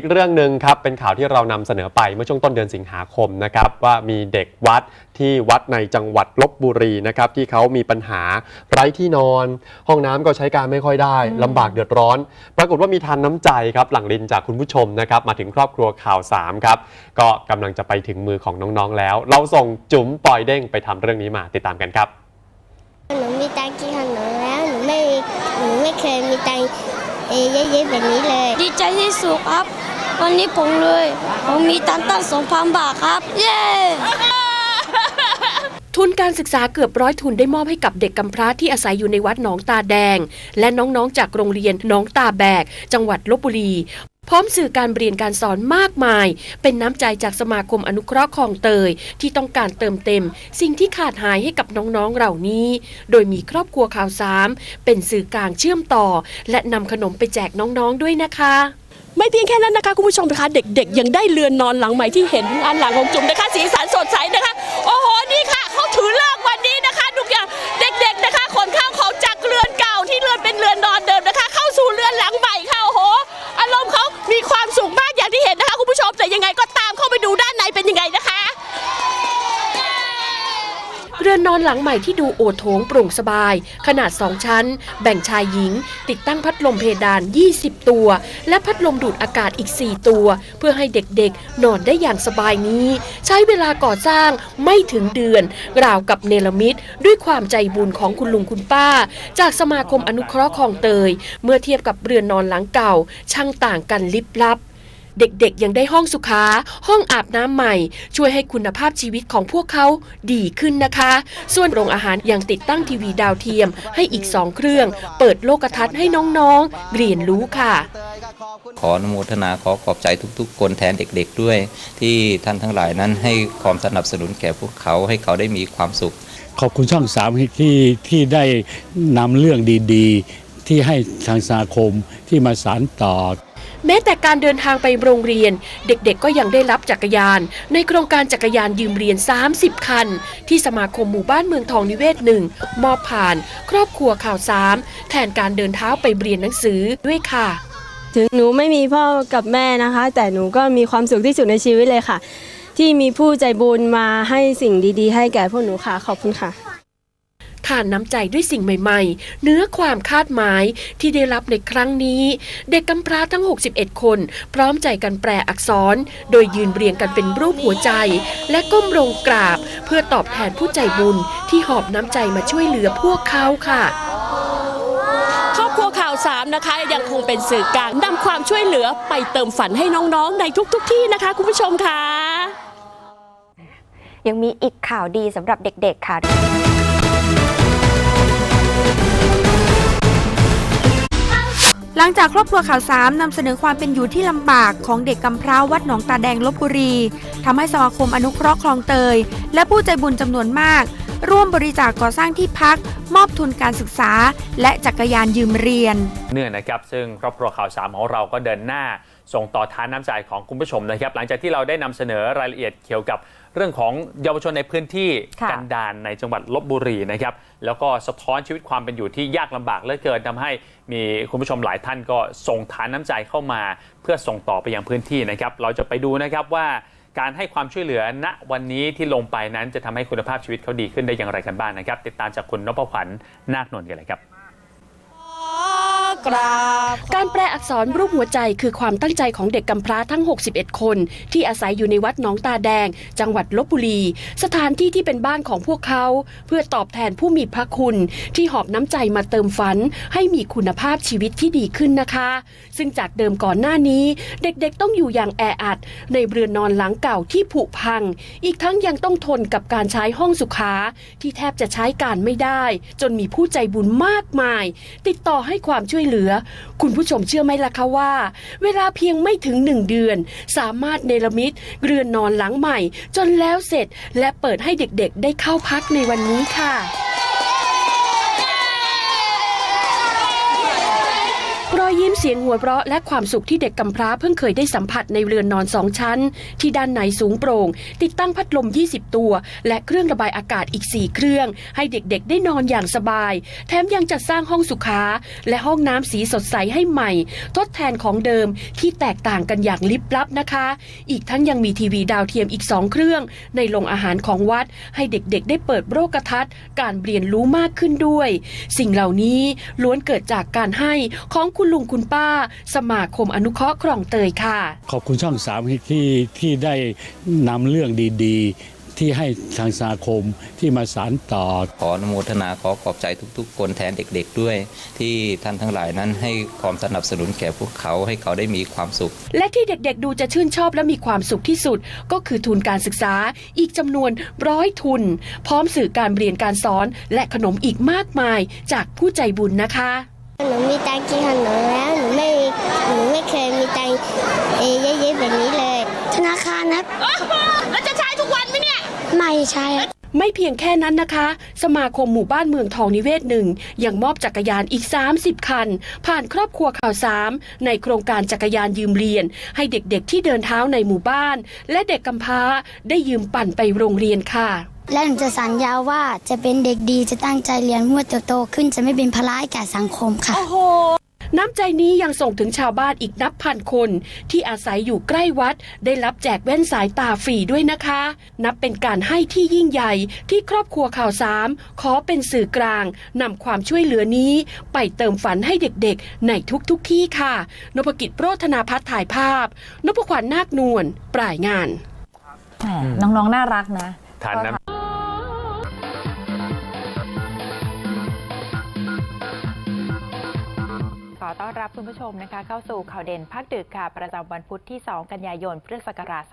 อีกเรื่องหนึ่งครับเป็นข่าวที่เรานำเสนอไปเมื่อช่วงต้นเดือนสิงหาคมนะครับว่ามีเด็กวัดที่วัดในจังหวัดลบบุรีนะครับที่เขามีปัญหาไร้ที่นอน ห้องน้ำก็ใช้การไม่ค่อยได้ลำบากเดือดร้อน ปรากฏว่ามีทานน้ำใจครับหลังลินจากคุณผู้ชมนะครับมาถึงครอบครัวข่าวสามครับก็กำลังจะไปถึงมือของน้องๆแล้ว เราส่งจุ๋มปอยเด้งไปทำเรื่องนี้มาติดตามกันครับหนูมีตังค์กินขนมแล้วหนูไม่มีหนูไม่เคยมีตังค์เอ่อเยอะๆแบบนี้เลย ดีใจที่สุดครับ วันนี้ผมเลย ผมมีตังค์ตั้งสองพันบาทครับ เย้ ทุนการศึกษาเกือบร้อยทุนได้มอบให้กับเด็กกำพร้าที่อาศัยอยู่ในวัดหนองตาแดง และน้องๆจากโรงเรียนหนองตาแบก จังหวัดลบบุรี พร้อมสื่อการเรียนการสอนมากมาย เป็นน้ำใจจากสมาคมอนุเคราะห์คลองเตย ที่ต้องการเติมเต็ม สิ่งที่ขาดหายให้กับน้องๆเหล่านี้ โดยมีครอบครัวข่าวสามเป็นสื่อกลางเชื่อมต่อ และนำขนมไปแจกน้องๆด้วยนะคะ ไม่เพียงแค่นั้นนะคะคุณผู้ชมนะคะเด็ก ๆ ยังได้เรือนนอนหลังใหม่ที่เห็นอันหลังของจุ๋มนะคะสีสันสดใสนะคะ เรือนนอนหลังใหม่ที่ดูโอโถงโปร่งสบาย ขนาด 2 ชั้น แบ่งชายหญิง ติดตั้งพัดลมเพดาน 20 ตัว และพัดลมดูดอากาศอีก 4 ตัว เพื่อให้เด็กๆ นอนได้อย่างสบายนี้ ใช้เวลาก่อสร้างไม่ถึงเดือน ราวกับเนลมิตด้วยความใจบุญของคุณลุงคุณป้า จากสมาคมอนุเคราะห์คลองเตย เมื่อเทียบกับเรือนนอนหลังเก่า ช่างต่างกันลิบลับ เด็กๆ ยังได้ห้องสุขา ห้องอาบน้ำใหม่ ช่วยให้คุณภาพชีวิตของพวกเขาดีขึ้นนะคะ ส่วนโรงอาหารยังติดตั้งทีวีดาวเทียมให้อีกสองเครื่อง เปิดโลกทัศน์ให้น้องๆ เรียนรู้ค่ะ ขออนุโมทนาขอขอบใจทุกๆ คนแทนเด็กๆด้วย ที่ท่านทั้งหลายนั้นให้ความสนับสนุนแก่พวกเขาให้เขาได้มีความสุข ขอบคุณช่องสามที่ที่ได้นำเรื่องดีๆ ที่ให้ทางสมาคมที่มาสานต่อ แม้แต่การเดินทางไปโรงเรียน เด็กๆก็ยังได้รับจักรยาน ในโครงการจักรยานยืมเรียน 30 คัน ที่สมาคมหมู่บ้านเมืองทองนิเวศหนึ่งมอบผ่าน ครอบครัวข่าวสามแทนการเดินเท้าไปเรียนหนังสือด้วยค่ะ ถึงหนูไม่มีพ่อกับแม่นะคะ แต่หนูก็มีความสุขที่สุดในชีวิตเลยค่ะ ที่มีผู้ใจบุญมาให้สิ่งดี ๆ ให้แก่พวกหนูค่ะขอบคุณค่ะ ทานน้ำใจด้วยสิ่งใหม่ๆ เนื้อความคาดหมายที่ได้รับในครั้งนี้ เด็กกำพร้าทั้ง 61 คน พร้อมใจกันแปลอักษร โดยยืนเรียงกันเป็นรูปหัวใจ และก้มลงกราบ เพื่อตอบแทนผู้ใจบุญที่หอบน้ำใจมาช่วยเหลือพวกเขาค่ะครอบครัวข่าวสามนะคะยังคงเป็นสื่อกลางนำความช่วยเหลือไปเติมฝันให้น้องๆ ในทุกๆที่นะคะ คุณผู้ชมค่ะยังมีอีกข่าวดีสำหรับเด็กๆค่ะ หลังจากครอบครัวข่าวสามนำเสนอความเป็นอยู่ที่ลำบากของเด็กกำพร้าวัดหนองตาแดงลบบุรีทำให้สมาคมอนุเคราะห์คลองเตย และผู้ใจบุญจำนวนมาก ร่วมบริจาคก่อสร้างที่พัก มอบทุนการศึกษา และจักรยานยืมเรียน เนื่องนะครับซึ่งครอบครัวข่าวสามของเราก็เดินหน้า ส่งต่อทานน้ำใจของคุณผู้ชมนะครับ หลังจากที่เราได้นำเสนอรายละเอียดเกี่ยวกับเรื่องของเยาวชนในพื้นที่ค่ะกันดารในจังหวัดลบบุรีนะครับแล้วก็สะท้อนชีวิตความเป็นอยู่ที่ยากลำบากเหลือเกินทำให้มีคุณผู้ชมหลายท่านก็ส่งทานน้ำใจเข้ามา เพื่อส่งต่อไปยังพื้นที่นะครับ เราจะไปดูนะครับว่า การให้ความช่วยเหลือณวันนี้ที่ลงไปนั้นจะทำให้คุณภาพชีวิตเขาดีขึ้นได้อย่างไรกันบ้างนะครับ ติดตามจากคุณนพขวัญนาคนนท์กันเลยครับ การแปลอักษรรูปหัวใจคือความตั้งใจของเด็กกำพร้าทั้ง 61 คน ที่อาศัยอยู่ในวัดหนองตาแดง จังหวัดลบบุรี สถานที่ที่เป็นบ้านของพวกเขา เพื่อตอบแทนผู้มีพระคุณ ที่หอบน้ำใจมาเติมฝัน ให้มีคุณภาพชีวิตที่ดีขึ้นนะคะ ซึ่งจากเดิมก่อนหน้านี้ เด็กๆต้องอยู่อย่างแออัด ในเรือนนอนหลังเก่าที่ผุพัง อีกทั้งยังต้องทนกับการใช้ห้องสุขาที่แทบจะใช้การไม่ได้ จนมีผู้ใจบุญมากมาย ติดต่อให้ความช่วยเหลือคุณผู้ชมเชื่อไหมล่ะคะว่า เวลาเพียงไม่ถึงหนึ่งเดือน สามารถเนรมิตเรือนนอนหลังใหม่ จนแล้วเสร็จและเปิดให้เด็กๆ ได้เข้าพักในวันนี้ค่ะ ร อยยิ้มเสียงหัวเราะและความสุขที่เด็กกำพร้าเพิ่งเคยได้สัมผัสในเรือนนอนสองชั้น ที่ด้านในสูงโปร่ง ติดตั้งพัดลม 20 ตัว และเครื่องระบายอากาศอีก 4 เครื่อง ให้เด็กๆ ได้นอนอย่างสบาย แถมยังจัดสร้างห้องสุขา และห้องน้ำสีสดใสให้ใหม่ ทดแทนของเดิมที่แตกต่างกันอย่างลิบลับนะคะ อีกทั้งยังมีทีวีดาวเทียมอีก 2 เครื่อง ในโรงอาหารของวัด ให้เด็กๆ ได้เปิดโลกทัศน์ การเรียนรู้มากขึ้นด้วย สิ่งเหล่านี้ล้วนเกิดจากการให้ของคุณลุงคุณป้า สมาคมอนุเคราะห์คลองเตยค่ะ ขอบคุณช่องสามที่ที่ได้นำเรื่องดีๆ ที่ให้ทางสมาคมที่มาสารต่อ ขออนุโมทนาขอขอบใจทุกๆ คนแทนเด็กๆด้วย ที่ท่านทั้งหลายนั้นให้ความสนับสนุนแก่พวกเขาให้เขาได้มีความสุข และที่เด็กๆดูจะชื่นชอบและมีความสุขที่สุด ก็คือทุนการศึกษาอีกจำนวนร้อยทุน พร้อมสื่อการเรียนการสอนและขนมอีกมากมายจากผู้ใจบุญนะคะ หนูมีตังค์กินขนมแล้วหนูไม่หนูไม่เคยมีตังค์เอ่อเยอะๆแบบนี้เลย ธนาคารนะแล้วจะใช้ทุกวันไหมเนี่ย ไม่ใช่อะ ไม่เพียงแค่นั้นนะคะ สมาคมหมู่บ้านเมืองทองนิเวศหนึ่งยังมอบจักรยานอีก 30 คัน ผ่านครอบครัวข่าวสามในโครงการจักรยานยืมเรียน ให้เด็กๆที่เดินเท้าในหมู่บ้าน และเด็กกำพร้าได้ยืมปั่นไปโรงเรียนค่ะ และหนูจะสัญญาว่าจะเป็นเด็กดีจะตั้งใจเรียนเมื่อเติบโตขึ้นจะไม่เป็นภาระให้แก่สังคมค่ะ โอ้โห น้ำใจนี้ยังส่งถึงชาวบ้านอีกนับพันคน ที่อาศัยอยู่ใกล้วัด ได้รับแจกแว่นสายตาฟรีด้วยนะคะ นับเป็นการให้ที่ยิ่งใหญ่ที่ครอบครัวข่าวสามขอเป็นสื่อกลางนำความช่วยเหลือนี้ ไปเติมฝันให้เด็กๆ ในทุกๆที่ค่ะนพกิจโปรธนาพัฒน์ถ่ายภาพนพขวัญนาคนวลปลายงานแหมน้องๆน่ารักนะทานน้ำ อต้อนรับคุณผู้ชมนะคะ เข้าสู่ข่าวเด่นภาคดึกค่ะ ประจำวันพุธที่ 2 กันยายนพุทธศักราช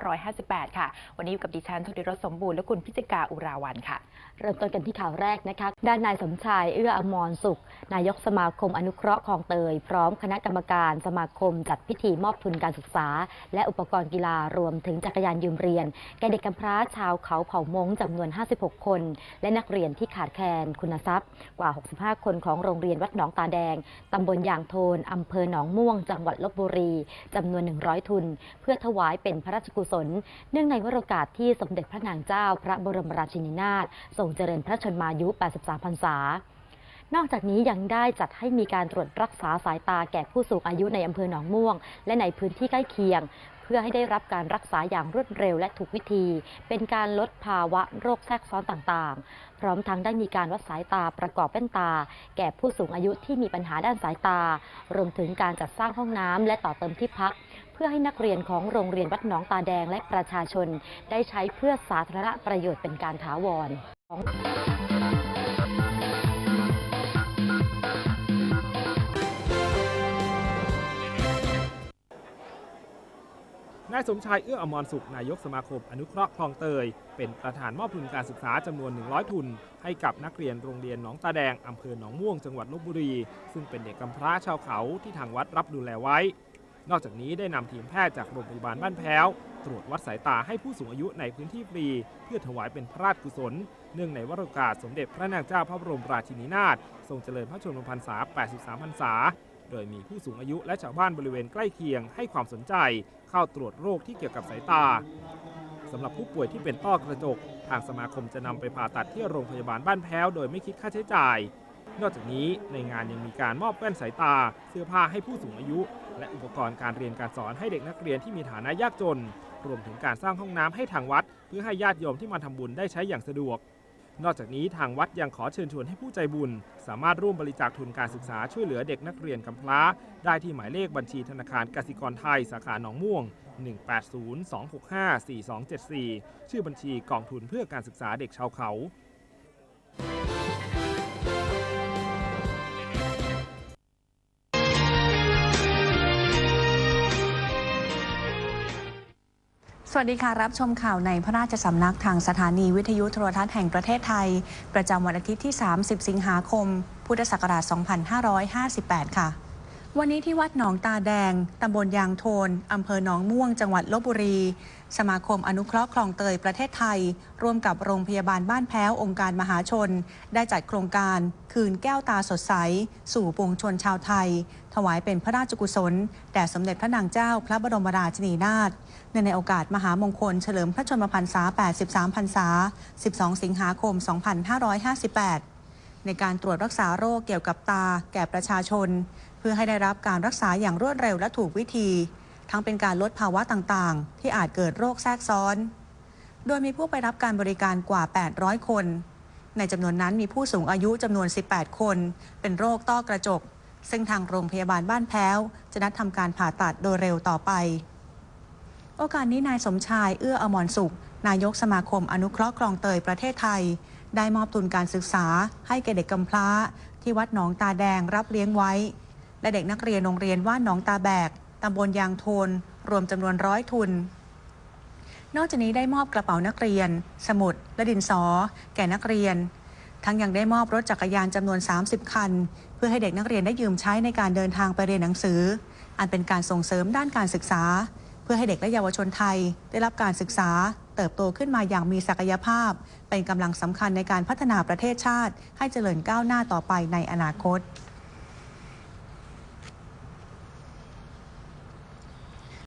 2558 ค่ะ วันนี้อยู่กับดิฉันธุริรสสมบูรณ์และคุณพิจิกาอุราวันค่ะ เริ่มต้นกันที่ข่าวแรกนะคะ ด้านนายสมชายเอื้ออมรสุข นายกสมาคมอนุเคราะห์คลองเตย พร้อมคณะกรรมการสมาคมจัดพิธีมอบทุนการศึกษา และอุปกรณ์กีฬารวมถึงจักรยานยืมเรียน แก่เด็กกำพร้าชาวเขาเผ่ามงจำนวน 56 คน และนักเรียนที่ขาดแคลนคุณทรัพย์ กว่า 65 คนของโรงเรียนวัดหนองตาแดงตำบลยางโทน อำเภอหนองม่วง จังหวัดลบบุรี จำนวน 100 ทุน เพื่อถวายเป็นพระราชกุศล เนื่องในวโรกาสที่สมเด็จพระนางเจ้า พระบรมราชินีนาถทรงเจริญพระชนมายุ 83 พรรษานอกจากนี้ยังได้จัดให้มีการตรวจรักษาสายตาแก่ผู้สูงอายุในอำเภอหนองม่วง และในพื้นที่ใกล้เคียง พื่อให้ได้รับการรักษาอย่างรวดเร็วและถูกวิธี เป็นการลดภาวะโรคแทรกซ้อนต่างๆ พร้อมทั้งได้มีการวัดสายตาประกอบแว่นตา แก่ผู้สูงอายุที่มีปัญหาด้านสายตา รวมถึงการจัดสร้างห้องน้ำและต่อเติมที่พัก เพื่อให้นักเรียนของโรงเรียนวัดหนองตาแดงและประชาชน ได้ใช้เพื่อสาธารณประโยชน์เป็นการถาวรายสมชายเอื้ออมรสุขนายกสมาคมอนุเคราะห์คลองเตย เป็นประธานมอบทุนการศึกษาจำนวน 100 ทุน ให้กับนักเรียนโรงเรียนหนองตาแดงอำเภอหนองม่วงจังหวัดลบบุรี ซึ่งเป็นเด็กกำพร้าชาวเขาที่ทางวัดรับดูแลไว้ นอกจากนี้ได้นำทีมแพทย์จากโรงพยาบาลบ้านแพ้ว ตรวจวัดสายตาให้ผู้สูงอายุในพื้นที่ฟรี เพื่อถวายเป็นพระราชกุศล เนื่องในวโรกาสสมเด็จพระนางเจ้าพระบรมราชินีนาถทรงเจริญพระชนมพรรษา 83 พรรษา โดยมีผู้สูงอายุและชาวบ้านบริเวณใกล้เคียงให้ความสนใจเข้าตรวจโรคที่เกี่ยวกับสายตาสำหรับผู้ป่วยที่เป็นต้อกระจก ทางสมาคมจะนำไปผ่าตัดที่โรงพยาบาลบ้านแพ้ว โดยไม่คิดค่าใช้จ่าย นอกจากนี้ในงานยังมีการมอบแว่นสายตา เสื้อผ้าให้ผู้สูงอายุ และอุปกรณ์การเรียนการสอนให้เด็กนักเรียนที่มีฐานะยากจน รวมถึงการสร้างห้องน้ำให้ทางวัด เพื่อให้ญาติโยมที่มาทำบุญได้ใช้อย่างสะดวก นอกจากนี้ทางวัดยังขอเชิญชวนให้ผู้ใจบุญ สามารถร่วมบริจาคทุนการศึกษาช่วยเหลือเด็กนักเรียนกำพร้า ได้ที่หมายเลขบัญชีธนาคารกสิกรไทย สาขาหนองม่วง 180-265-4274 ชื่อบัญชีกองทุนเพื่อการศึกษาเด็กชาวเขา สวัสดีค่ะ รับชมข่าวในพระราชสำนักทางสถานีวิทยุโทรทัศน์แห่งประเทศไทย ประจำวันอาทิตย์ที่ 30 สิงหาคม พุทธศักราช 2558 ค่ะ วันนี้ที่วัดหนองตาแดง ตำบลยางโทน อำเภอหนองม่วง จังหวัดลบบุรี สมาคมอนุเคราะห์คลองเตยประเทศไทย ร่วมกับโรงพยาบาลบ้านแพ้วองค์การมหาชน ได้จัดโครงการคืนแก้วตาสดใส สู่ปวงชนชาวไทย ถวายเป็นพระราชกุศล แด่สมเด็จพระนางเจ้าพระบรมราชินีนาถเนื่องในโอกาสมหามงคลเฉลิมพระชนมพรรษา 83 พรรษา 12 สิงหาคม 2558ในการตรวจรักษาโรคเกี่ยวกับตาแก่ประชาชนเพื่อให้ได้รับการรักษาอย่างรวดเร็วและถูกวิธี ทั้งเป็นการลดภาวะต่างๆ ที่อาจเกิดโรคแทรกซ้อน โดยมีผู้ไปรับการบริการกว่า 800 คน ในจำนวนนั้นมีผู้สูงอายุจำนวน 18 คน เป็นโรคต้อกระจก ซึ่งทางโรงพยาบาลบ้านแพ้ว จะนัดทำการผ่าตัดโดยเร็วต่อไป โอกาสนี้นายสมชายเอื้ออมรสุข นายกสมาคมอนุเคราะห์คลองเตยประเทศไทย ได้มอบทุนการศึกษาให้แก่เด็กกำพร้า ที่วัดหนองตาแดงรับเลี้ยงไว้ และเด็กนักเรียนโรงเรียนว่านหนองตาแบกตำบลยางโทน รวมจำนวนร้อยทุน นอกจากนี้ได้มอบกระเป๋านักเรียน สมุด และดินสอ แก่นักเรียน ทั้งยังได้มอบรถจักรยานจำนวน 30 คัน เพื่อให้เด็กนักเรียนได้ยืมใช้ในการเดินทางไปเรียนหนังสือ อันเป็นการส่งเสริมด้านการศึกษา เพื่อให้เด็กและเยาวชนไทย ได้รับการศึกษา เติบโตขึ้นมาอย่างมีศักยภาพ เป็นกำลังสำคัญในการพัฒนาประเทศชาติ ให้เจริญก้าวหน้าต่อไปในอนาคต